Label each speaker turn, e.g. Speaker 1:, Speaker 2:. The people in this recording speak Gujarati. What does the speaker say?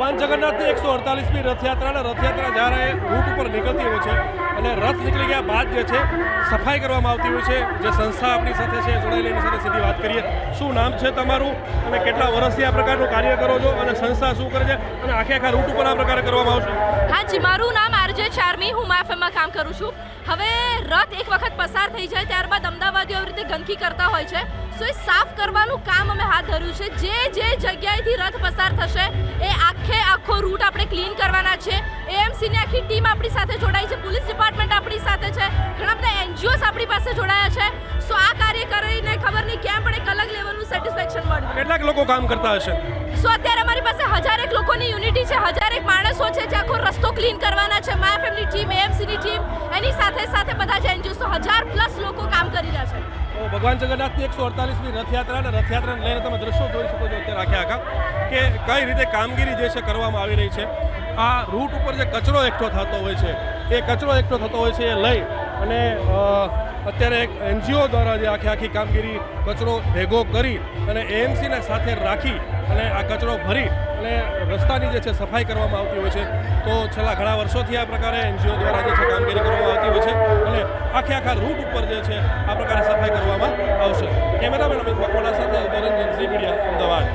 Speaker 1: ભગવાન જગન્નાથની એકસો અડતાલીસમી રથયાત્રા અને રથયાત્રા જ્યારે રૂટ ઉપર નીકળતી હોય છે અને રથ નીકળી ગયા બાદ જે છે, સફાઈ કરવામાં આવતી હોય છે. જે સંસ્થા આપણી સાથે છે, જોડાયેલી એની સાથે સીધી વાત કરીએ. શું નામ છે તમારું? અને કેટલા વર્ષથી આ પ્રકારનું કાર્ય કરો છો અને સંસ્થા શું કરે છે? અને આખે આખા રૂટ ઉપર આ પ્રકારે કરવામાં આવશે?
Speaker 2: હા જી, મારું નામ આરજે ચારમી. હું માફેમાં કામ કરું છું. હવે રથ એક વખત પસાર થઈ જાય ત્યારબાદ અમદાવાદીઓ આવી રીતે ગંદકી કરતા હોય છે. સો એ સાફ કરવાનું કામ અમે હાથ ધર્યું છે. જે જે જગ્યાએથી રથ પસાર થશે એ આખે છે. એએમસીની આખી ટીમ આપણી સાથે જોડાઈ છે. પોલીસ ડિપાર્ટમેન્ટ આપણી સાથે છે. ઘણા બધા એનજીઓસ આપણી પાસે જોડાયા છે. સો આ કાર્ય કરીને ખબર નહીં ક્યાં પણ એક અલગ લેવલનું સેટિસ્ફેક્શન મળ્યું.
Speaker 1: કેટલાક લોકો કામ કરતા હશે?
Speaker 2: સો અત્યારે અમારી પાસે હજારેક લોકોની યુનિટી છે હજારેક માણસો છે જે આખો રસ્તો ક્લીન કરવાના છે. માય ફેમની ટીમ એએમસીની ટીમ એની સાથે સાથે બધા જ એનજીઓ હજાર
Speaker 1: ભગવાન જગન્નાથની એકસો અડતાલીસમી રથયાત્રા અને રથયાત્રાને લઈને તમે દ્રશ્યો જોઈ શકો છો અત્યારે આખે આખા, કે કઈ રીતે કામગીરી જે છે કરવામાં આવી રહી છે. આ રૂટ ઉપર જે કચરો એકઠો થતો હોય છે, એ કચરો એકઠો થતો હોય છે એ લઈ અને અત્યારે એક એનજીઓ દ્વારા જે આખી આખી કામગીરી કચરો ભેગો કરી અને એએમસીને સાથે રાખી અને આ કચરો ભરી અને રસ્તાની જે છે સફાઈ કરવામાં આવતી હોય છે. તો છેલ્લા ઘણા વર્ષોથી આ પ્રકારે એનજીઓ દ્વારા જે છે કામગીરી કરવામાં આવતી હોય છે અને આખે આખા રૂટ ઉપર જે છે, આ પ્રકારે સફાઈ કરવામાં આવશે. કેમેરામેન અમિત મકવાણા સાથે ઝી અમદાવાદ.